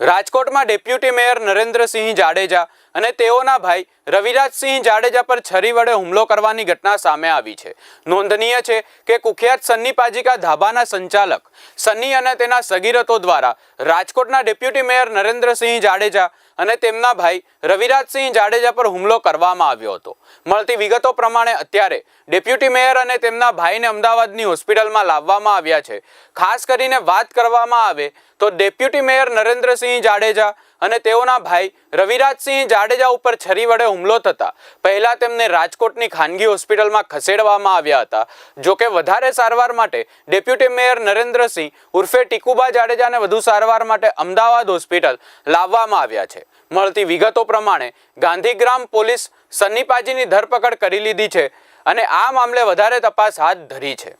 રાજકોટમાં deputy mayor Narendra Singh Jadeja અને તેઓના ભાઈ રવિરાજસિંહ જાડેજા પર છરી વડે હુમલો કરવાની ઘટના સામે આવી છે. નોંધનીય છે કે કુખ્યાત સન્ની પાજીકા ધાબાના સંચાલક, સન્ની અને તેના સગીરતો દ્વારા રાજકોટના ડેપ્યુટી મેયર નરેન્દ્રસિંહ જાડેજા અને તેમના ભાઈ રવિરાજસિંહ જાડેજા પર હુમલો કરવામાં આવ્યો હતો. મળતી વિગતો પ્રમાણે અત્યારે ડેપ્યુટી મેયર અને તેમના ભાઈને અમદાવાદની હોસ્પિટલમાં લાવવામાં આવ્યા છે. ખાસ કરીને વાત કરવામાં આવે તો ડેપ્યુટી મેયર નરેન્દ્રસિંહ જાડેજા અને તેઓના ભાઈ રવિરાજસિંહ જાડેજા ઉપર છરી વડે હુમલો થતા પહેલા તેમને રાજકોટની ખાનગી હોસ્પિટલમાં ખસેડવામાં આવ્યા હતા. જોકે વધારે સારવાર માટે ડેપ્યુટી મેયર નરેન્દ્રસિંહ ઉર્ફે ટીકુબા જાડેજાને વધુ સારવાર માટે અમદાવાદ હોસ્પિટલ લાવવામાં આવ્યા છે. મળતી વિગતો પ્રમાણે ગાંધીગ્રામ પોલીસ સન્નીપાજીની ધરપકડ કરી લીધી છે અને આ મામલે વધારે તપાસ હાથ ધરી છે.